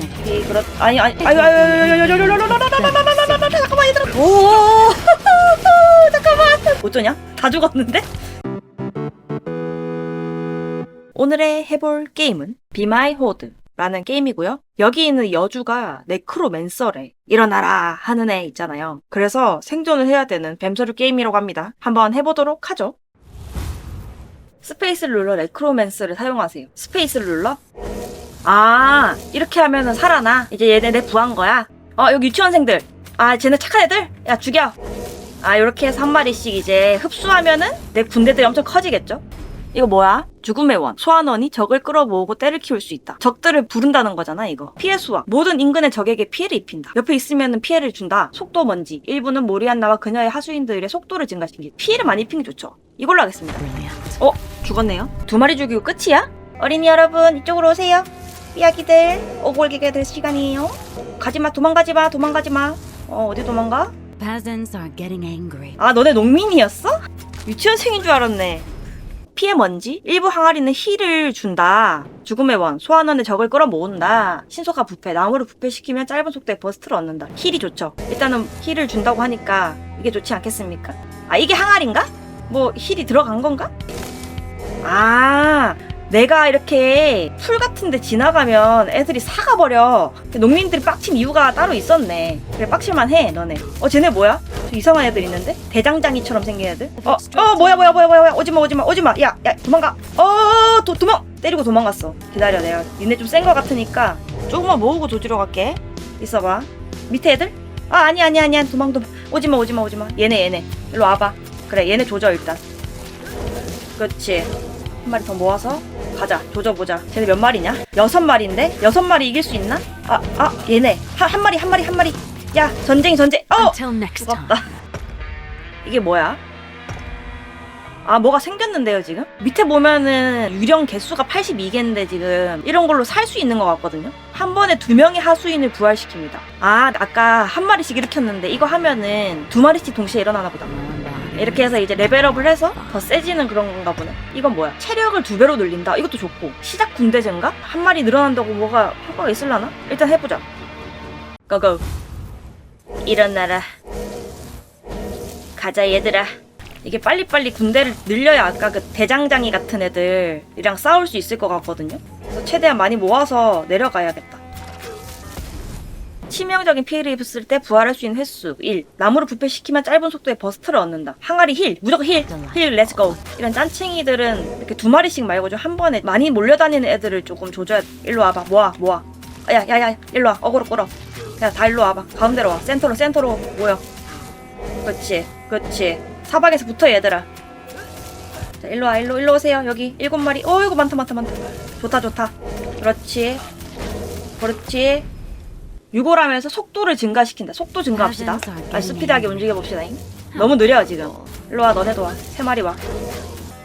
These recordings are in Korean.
그렇지 그렇 아니 아니 아유 아유 아유 아유 아유 아유 아유 잠깐만 얘들아 오 잠깐만 어쩌냐 다 죽었는데 오늘의 해볼 게임은 My Horde 라는 게임이고요. 여기 있는 여주가 네크로맨서래. 일어나라 하는 애 있잖아요. 그래서 생존을 해야 되는 뱀서류 게임이라고 합니다. 한번 해보도록 하죠. 스페이스를 눌러 네크로맨스를 사용하세요. 스페이스를 눌러? 아, 이렇게 하면은 살아나. 이제 얘네 내 구한 거야. 어, 여기 유치원생들. 아, 쟤네 착한 애들? 야, 죽여. 아, 이렇게 해서 한 마리씩 이제 흡수하면은 내 군대들이 엄청 커지겠죠? 이거 뭐야? 죽음의 원. 소환원이 적을 끌어모으고 때를 키울 수 있다. 적들을 부른다는 거잖아, 이거. 피해 수확. 모든 인근의 적에게 피해를 입힌다. 옆에 있으면 피해를 준다. 속도 먼지. 일부는 모리안나와 그녀의 하수인들의 속도를 증가시키기. 피해를 많이 입히는 게 좋죠. 이걸로 하겠습니다. 어? 죽었네요. 두 마리 죽이고 끝이야? 어린이 여러분, 이쪽으로 오세요. 삐약이들, 오골개가 될 시간이에요. 가지마, 도망가지마, 도망가지마. 어, 어디 도망가? Peasants are getting angry. 아, 너네 농민이었어? 유치원생인 줄 알았네. 피해 먼지? 일부 항아리는 힐을 준다. 죽음의 원, 소환원의 적을 끌어모은다. 신속한 부패, 나무를 부패시키면 짧은 속도에 버스트를 얻는다. 힐이 좋죠. 일단은 힐을 준다고 하니까 이게 좋지 않겠습니까? 아, 이게 항아리인가? 뭐 힐이 들어간 건가? 아, 내가 이렇게 풀 같은데 지나가면 애들이 사가버려. 농민들이 빡친 이유가 따로 있었네. 그래, 빡칠만 해, 너네. 어, 쟤네 뭐야? 저 이상한 애들 있는데? 대장장이처럼 생긴 애들? 어, 어, 뭐야, 뭐야, 뭐야, 뭐야. 오지마, 오지마, 오지마. 야, 야, 도망가. 어, 도, 도망! 때리고 도망갔어. 기다려, 내가. 니네 좀 센 거 같으니까 조금만 모으고 조지러 갈게. 있어봐. 밑에 애들? 아, 아니, 아니, 아니야. 도망, 도망. 오지마, 오지마, 오지마. 얘네, 얘네. 일로 와봐. 그래, 얘네 조져, 일단. 그렇지. 한 마리 더 모아서 가자. 조져보자. 쟤네 몇 마리냐? 여섯 마리인데? 여섯 마리 이길 수 있나? 아, 아, 얘네. 한, 한 마리, 한 마리, 한 마리. 야, 전쟁, 전쟁. 어! 죽었다. 이게 뭐야? 아, 뭐가 생겼는데요, 지금? 밑에 보면은 유령 개수가 82개인데 지금 이런 걸로 살 수 있는 것 같거든요? 한 번에 두 명의 하수인을 부활시킵니다. 아, 아까 한 마리씩 일으켰는데 이거 하면은 두 마리씩 동시에 일어나나 보다. 이렇게 해서 이제 레벨업을 해서 더 세지는 그런 건가 보네. 이건 뭐야? 체력을 두 배로 늘린다. 이것도 좋고. 시작 군대제인가? 한 마리 늘어난다고 뭐가 효과가 있을라나? 일단 해보자. 고고. 일어나라. 가자 얘들아. 이게 빨리빨리 군대를 늘려야 아까 그 대장장이 같은 애들이랑 싸울 수 있을 것 같거든요. 그래서 최대한 많이 모아서 내려가야겠다. 치명적인 피해를 입었을 때 부활할 수 있는 횟수 1. 나무를 부패시키면 짧은 속도에 버스트를 얻는다. 항아리 힐! 무조건 힐! 힐 렛츠고! 이런 짠챙이들은 이렇게 두 마리씩 말고 좀 한 번에 많이 몰려다니는 애들을 조금 조져야 돼. 일로 와봐. 모아 모아. 아, 야, 야, 야, 일로 와. 어그로 끌어. 야, 다 일로 와봐. 가운데로 와. 센터로, 센터로 모여. 그렇지, 그렇지. 사방에서 붙어, 얘들아. 자, 일로 와, 일로, 일로 오세요. 여기 일곱 마리. 어, 이거 많다, 많다, 많다. 좋다, 좋다. 그렇지. 그렇지. 유골하면서 속도를 증가시킨다. 속도 증가합시다. 아, 스피드하게 움직여봅시다. 잉. 너무 느려, 지금. 일로 와, 너네도 와. 세 마리 와.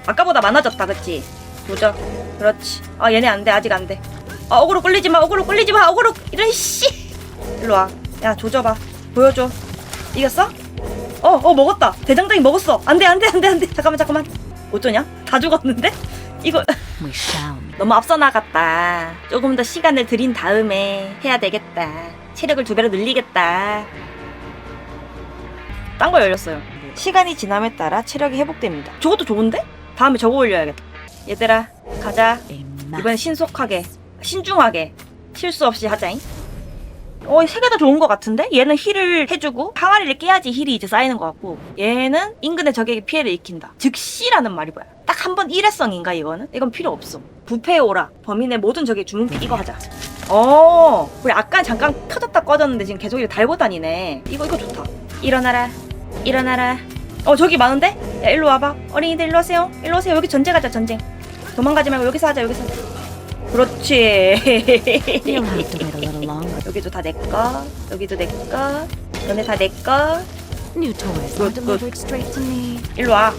아까보다 많아졌다, 그치? 조져. 그렇지. 아, 얘네 안 돼. 아직 안 돼. 아, 어그로 끌리지 마. 어그로 끌리지 마. 어그로. 이런 씨. 일로 와. 야, 조져봐. 보여줘. 이겼어? 어, 어, 먹었다. 대장장이 먹었어. 안 돼, 안 돼, 안 돼, 안 돼. 잠깐만, 잠깐만. 어쩌냐? 다 죽었는데? 이거. 너무 앞서 나갔다. 조금 더 시간을 들인 다음에 해야 되겠다. 체력을 두 배로 늘리겠다. 딴 거 열렸어요. 시간이 지남에 따라 체력이 회복됩니다. 저것도 좋은데? 다음에 저거 올려야겠다. 얘들아, 가자. 이번엔 신속하게, 신중하게, 실수 없이 하자잉. 어, 세 개 다 좋은 것 같은데? 얘는 힐을 해주고, 항아리를 깨야지 힐이 이제 쌓이는 것 같고, 얘는 인근의 적에게 피해를 입힌다. 즉시라는 말이 뭐야? 딱 한 번 일회성인가, 이거는? 이건 필요 없어. 부패에 오라. 범인의 모든 적의 주문피 이거 하자. 어, 우리 아까 잠깐 켜졌다 꺼졌는데 지금 계속 이렇게 달고 다니네. 이거, 이거 좋다. 일어나라. 일어나라. 어, 저기 많은데? 야, 일로 와봐. 어린이들 일로 오세요. 일로 오세요. 여기 전쟁 하자, 전쟁. 도망가지 말고 여기서 하자, 여기서. 그렇지. You'll have to wait a little longer. 여기도 다 내꺼. 여기도 내꺼. 너네 다 내꺼. New toys Good, are delivered straight to me. 일로 와.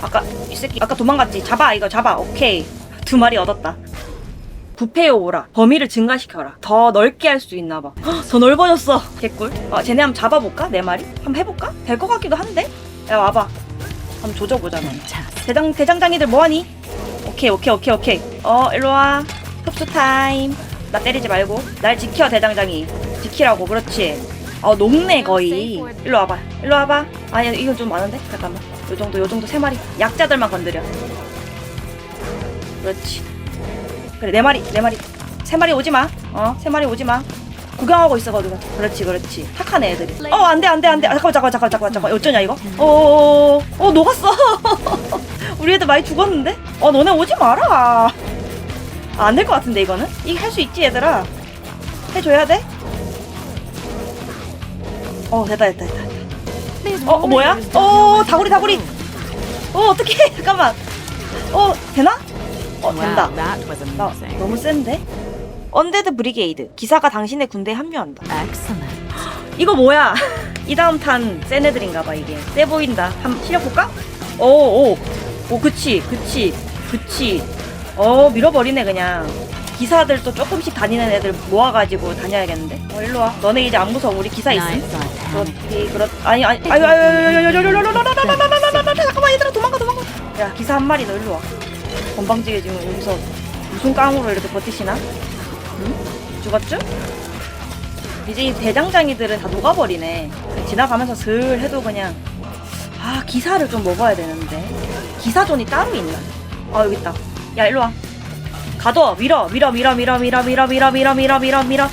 아까 이 새끼 아까 도망갔지. 잡아 이거 잡아. 오케이. 두 마리 얻었다. 부패에 오라. 범위를 증가시켜라. 더 넓게 할 수 있나 봐. 헉, 더 넓어졌어. 개꿀. 아, 쟤네 한번 잡아볼까? 네 마리? 한번 해볼까? 될 것 같기도 한데? 야 와봐. 한번 조져보자. 대장 대장장이들 뭐하니? 오케이 오케이 오케이 오케이. 어 일로 와. 흡수 타임. 나 때리지 말고 날 지켜 대장장이 지키라고 그렇지 어 녹네 거의 일로 와봐 일로 와봐 아니 이건 좀 많은데 잠깐만 요 정도 요 정도 세 마리 약자들만 건드려 그렇지 그래 네 마리 네 마리. 세 마리 오지 마 어 세 마리 오지 마. 구경하고 있어 거기서. 그렇지 그렇지. 착한 애들이. 어 안 돼 안 돼 안돼. 잠깐만 잠깐만 잠깐만 잠깐만. 잠깐만. 어쩌냐 이거? 어어 어, 녹았어. 우리 애들 많이 죽었는데? 어 너네 오지 마라. 아, 안될 것 같은데 이거는? 이게 할수 있지 얘들아? 해줘야 돼? 어 됐다 됐다 됐다. 어, 어 뭐야? 어 다구리 다구리. 어 어떡해. 잠깐만. 어 되나? 어 된다 나. 너무 센데? 언데드 브리게이드 기사가 당신의 군대에 합류한다. 이거 뭐야 이 다음 탄 센 애들인가봐 이게 세 보인다 한번 시력 볼까? 오오오 오, 그치 그치 그치 어 밀어버리네 그냥 기사들도 조금씩 다니는 애들 모아가지고 다녀야겠는데 어 일로 와 너네 이제 안 무서워 우리 기사 있음. 그렇지 그렇 아니 아니 아유 아유 아유 아유 아유 아유 아유 아유 잠깐만 얘들아 도망가 도망가 야 기사 한 마리 너 일로 와 건방지게 지금 여기서 무슨 깡으로 이렇게 버티시나? 응? 죽었죠? 이제 이 대장장이들은 다 녹아버리네 지나가면서 슬 해도 그냥 아 기사를 좀 먹어야 되는데 기사존이 따로 있나? 아 여기 있다 야 일로 와 가둬 밀어 밀어 밀어 밀어 밀어 밀어 밀어 밀어 밀어 밀어 밀어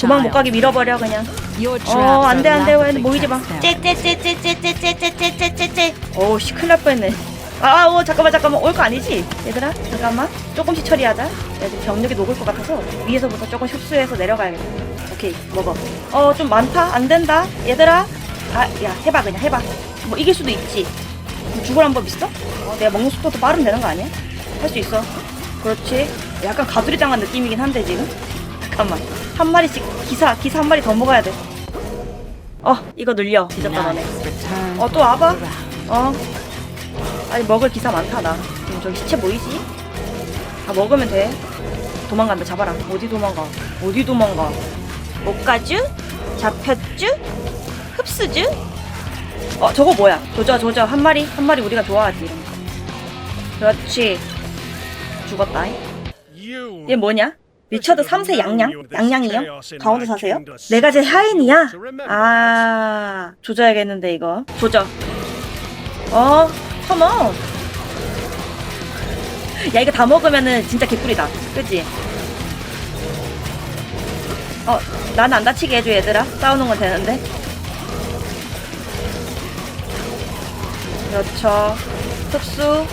도망 못. 가게 밀어버려 그냥 어, are 안 돼, 안 돼. 왜 laughably 모이지 마. 째째째째째째째째째째째. 어우, 씨, 큰일 날 뻔했네. 아, 어, 잠깐만, 잠깐만. 올 거 아니지? 얘들아, 잠깐만. 조금씩 처리하자. 야, 지금 병력이 녹을 것 같아서 위에서부터 조금 흡수해서 내려가야겠다. 오케이, 먹어. 어, 좀 많다? 안 된다? 얘들아. 아, 야, 해봐, 그냥 해봐. 뭐, 이길 수도 있지. 뭐 죽으란 법 있어? 어, 내가 먹는 속도도 빠르면 되는 거 아니야? 할 수 있어. 그렇지. 약간 가두리 당한 느낌이긴 한데, 지금. 잠깐만. 한 마리씩, 기사, 기사 한 마리 더 먹어야 돼. 어, 이거 늘려. 뒤졌다, 너네. 어, 또 와봐. 어. 아니, 먹을 기사 많다, 나. 지금 저기 시체 보이지? 다 먹으면 돼. 도망간다, 잡아라. 어디 도망가? 어디 도망가? 못 가쥬? 잡혔쥬? 흡수쥬? 어, 저거 뭐야? 조져, 조져. 한 마리? 한 마리 우리가 좋아하지, 이런 거. 그렇지. 죽었다. 얘 뭐냐? 리처드 3세 양양? 양양이요? 강원도 사세요? 내가 제 하인이야? 아, 조져야겠는데, 이거. 조져. 어, 컴온. 야, 이거 다 먹으면은 진짜 개꿀이다. 그치? 어, 나는 안 다치게 해줘, 얘들아. 싸우는 건 되는데. 그렇죠. 흡수.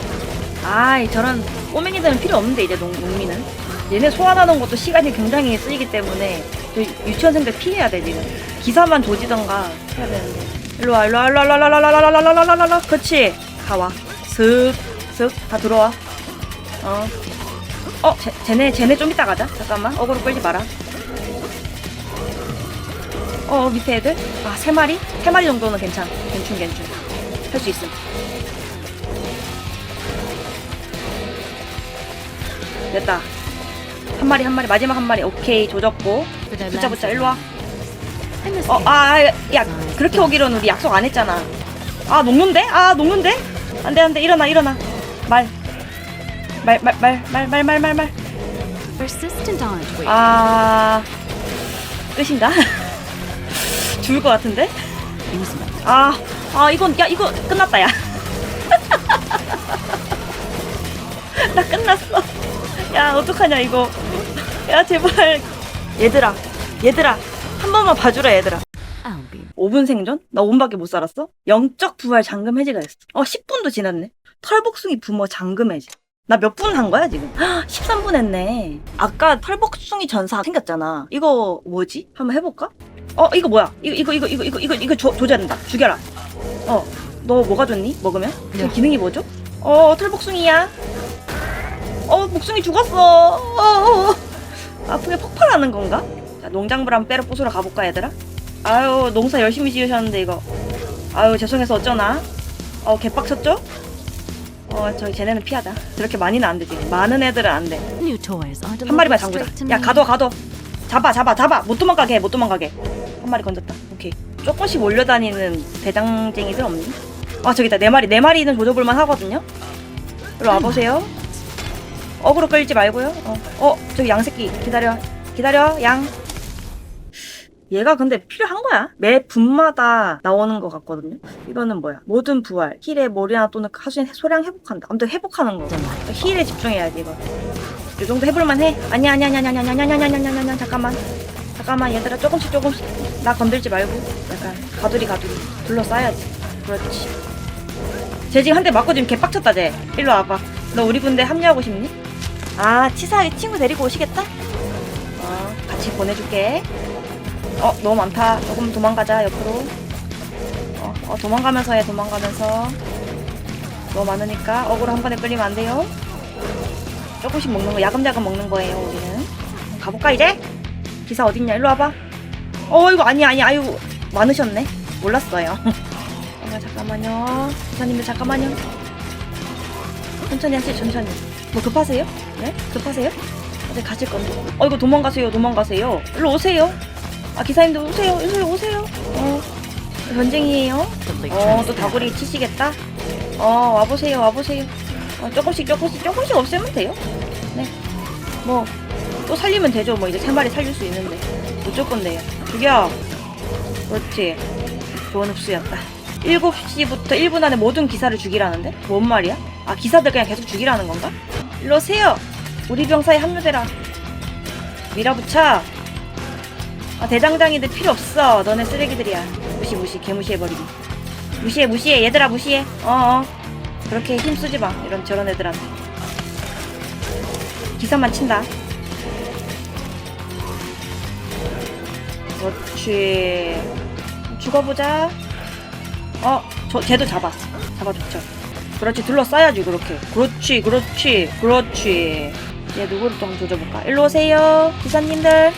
아이, 저런 꼬맹이들은 필요 없는데, 이제 농, 농민은. 얘네 소환하는 것도 시간이 굉장히 쓰이기 때문에 저 유치원생들 피해야 돼, 지금. 기사만 조지던가 해야 되는데. 일로 와, 일로 와, 일로 와, 일로 와, 일로 와, 일로 와, 일로 와, 일로 와, 일로 와. 그렇지. 다 와. 슥, 슥, 다 들어와. 어. 어, 쟤, 쟤네, 쟤네 좀 이따 가자. 잠깐만. 어그로 끌지 마라. 어, 밑에 애들? 아, 세 마리? 세 마리 정도는 괜찮. 괜춘, 괜춘. 할 수 있음. 됐다. 한 마리, 한 마리, 마지막 한 마리. 오케이, 조졌고. 붙자, 붙자, 일로 와. 어, 아, 야, 그렇게 오기로는 우리 약속 안 했잖아. 아, 녹는데? 아, 녹는데? 안 돼, 안 돼. 일어나, 일어나. 말. 말, 말, 말, 말, 말, 말, 말, 말. persistent aren't we? 아, 끝인가? 죽을 것 같은데? 아, 아, 이건, 야, 이거 끝났다, 야. 나 끝났어. 야, 어떡하냐, 이거. 야, 제발. 얘들아, 얘들아. 한 번만 봐주라, 얘들아. I'll be 5분 생존? 나 5분밖에 못 살았어? 영적 부활 잠금 해제가 됐어. 어, 10분도 지났네. 털복숭이 부모 잠금 해제. 나 몇 분 한 거야, 지금? 13분 했네. 아까 털복숭이 전사 생겼잖아. 이거 뭐지? 한번 해볼까? 어, 이거 뭐야? 이거, 이거, 이거, 이거, 이거, 이거, 이거 조, 된다. 죽여라. 어, 너 뭐가 좋니? 먹으면? 네. 기능이 뭐죠? 어, 털복숭이야. 어, 복숭이 죽었어. 어, 어, 어. 아프게 폭발하는 건가? 자, 농장물 한번 빼러 부수러 가볼까, 얘들아? 아유 농사 열심히 지으셨는데 이거. 아유 죄송해서 어쩌나? 어 개빡쳤죠? 어 저기 쟤네는 피하자. 저렇게 많이는 안 되지. 많은 애들은 안돼한 마리만 잠그자. 야. 가둬 가둬. 잡아 잡아 잡아. 못 도망가게 해, 못 도망가게. 한 마리 건졌다. 오케이. 조금씩 몰려다니는 대장쟁이들 없니? 아 저기 있다. 네 마리 네 마리는 조져볼만 하거든요? 이리 와보세요. 어그로 끌지 말고요. 어, 어 저기 양새끼. 기다려. 기다려 양. 얘가 근데 필요한 거야. 매 분마다 나오는 것 같거든요. 이거는 뭐야? 모든 부활, 힐의 모리나 또는 하수인 소량 회복한다. 아무튼 회복하는 거. 그러니까 힐에 집중해야지 이거. 이 정도 해볼만 해. 아니야 아니야 아니야 아니야 아니야 아니야 아니야 아니야 아니야 아니야 잠깐만. 잠깐만 얘들아 조금씩 조금씩 나 건들지 말고 약간 가두리 가두리 둘러싸야지. 그렇지. 쟤 지금 한 대 맞고 지금 개빡쳤다 쟤. 일로 와봐. 너 우리 군대 합류하고 싶니? 아 치사하게 친구 데리고 오시겠다? 어 같이 보내줄게. 어 너무 많다. 조금 도망가자 옆으로. 어, 어 도망가면서 해 도망가면서. 너무 많으니까 어그로 한 번에 끌리면 안 돼요. 조금씩 먹는 거 야금야금 먹는 거예요 우리는. 가볼까 이제? 기사 어딨냐 일로 와봐. 어 이거 아니야 아니야 아유 많으셨네. 몰랐어요. 잠깐만 잠깐만요. 기사님들 잠깐만요. 천천히 하세요 천천히. 뭐 급하세요? 네? 급하세요? 어디 가실 건데. 어 이거 도망가세요 도망가세요. 일로 오세요. 아 기사님들 오세요 오세요 오세요. 어 전쟁이에요. The lake 어 turns 또 black. 다구리 치시겠다. 어 와보세요 와보세요. 어, 조금씩 조금씩 조금씩 없애면 돼요. 네. 뭐 또 살리면 되죠. 뭐 이제 세 마리 살릴 수 있는데 무조건 돼요. 죽여. 그렇지. 좋은 흡수였다. 7시부터 1분 안에 모든 기사를 죽이라는데? 뭔 말이야? 아 기사들 그냥 계속 죽이라는 건가? 일로 오세요. 우리 병사에 합류되라. 밀어붙여. 아 대장장이들 필요 없어. 너네 쓰레기들이야. 무시 무시 개무시해버리기. 무시해 무시해 얘들아 무시해. 어어. 그렇게 힘 쓰지 마. 이런 저런 애들한테. 기사만 친다. 그렇지. 죽어보자. 어, 저 쟤도 잡았어. 잡아줬죠. 그렇지 둘러싸야지 그렇게. 그렇지, 그렇지, 그렇지. 얘 누구를 좀 조져볼까? 일로 오세요, 기사님들.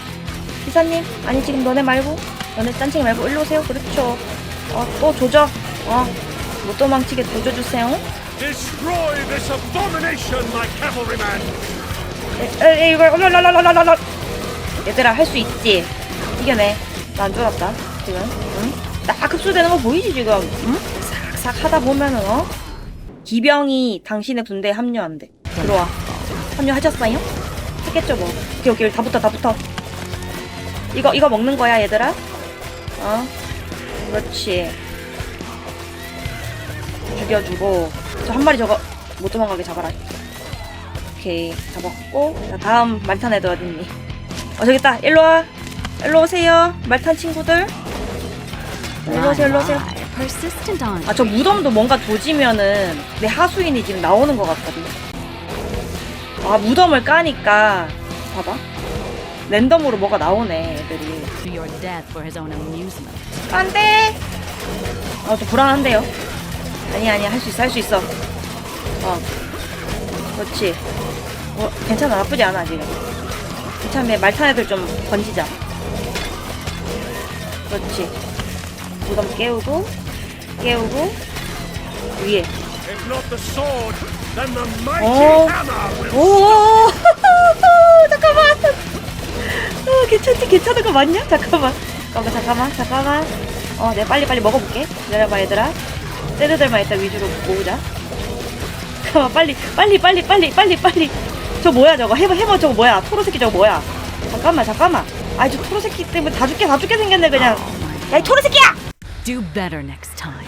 기사님, 아니 지금 너네 말고, 너네 짠챙이 말고 일로 오세요. 그렇죠. 어, 또 조져. 어, 못 도망치게 조져주세요. Destroy this abomination, my cavalryman! 에, 에, 이거 올라라라라라라. 얘들아 할 수 있지. 이겨내. 나안 쫄았다. 지금. 응? 딱 흡수되는 거 보이지 지금? 응? 싹싹 하다 보면은 어? 기병이 당신의 군대에 합류한대. 들어와. 합류하셨어요? 했겠죠 뭐. 오케이 오케이 다 붙어 다 붙어. 이거 이거 먹는 거야 얘들아. 어? 그렇지. 죽여주고. 저 한 마리 저거 못 도망가게 잡아라. 오케이. 잡았고. 자 다음 말탄 애들 어딨니? 어 저기 있다. 일로 와. 일로 오세요. 말탄 친구들. 일로 오세요 일로 오세요. 아 저 무덤도 뭔가 조지면은 내 하수인이 지금 나오는 것 같거든요. 아 무덤을 까니까. 봐봐 랜덤으로 뭐가 나오네 애들이. 안돼! 아좀 불안한데요? 아니 아니 할 수 있어 할 수 있어. 어 그렇지. 어 괜찮아 나쁘지 않아 지금. 괜찮네 말탄 애들 좀 건지자. 그렇지. 무덤 깨우고 깨우고 위에. If not the sword, then the mighty Oh. hammer will 오 잠깐만 어, 괜찮지 괜찮은 거 맞냐? 잠깐만. 잠깐만 잠깐만 잠깐만. 어 내 가 빨리 빨리 먹어볼게. 기다려봐 얘들아. 쟤네들만 일단 위주로 모으자. 잠깐만 빨리 빨리 빨리 빨리 빨리 빨리. 저 뭐야 저거? 해머 해머 저거 뭐야? 토로 새끼 저거 뭐야? 잠깐만 잠깐만. 아이 저 토로 새끼 때문에 다 죽게 다 죽게 생겼네 그냥. 야 이 토로 새끼야! Do better next time.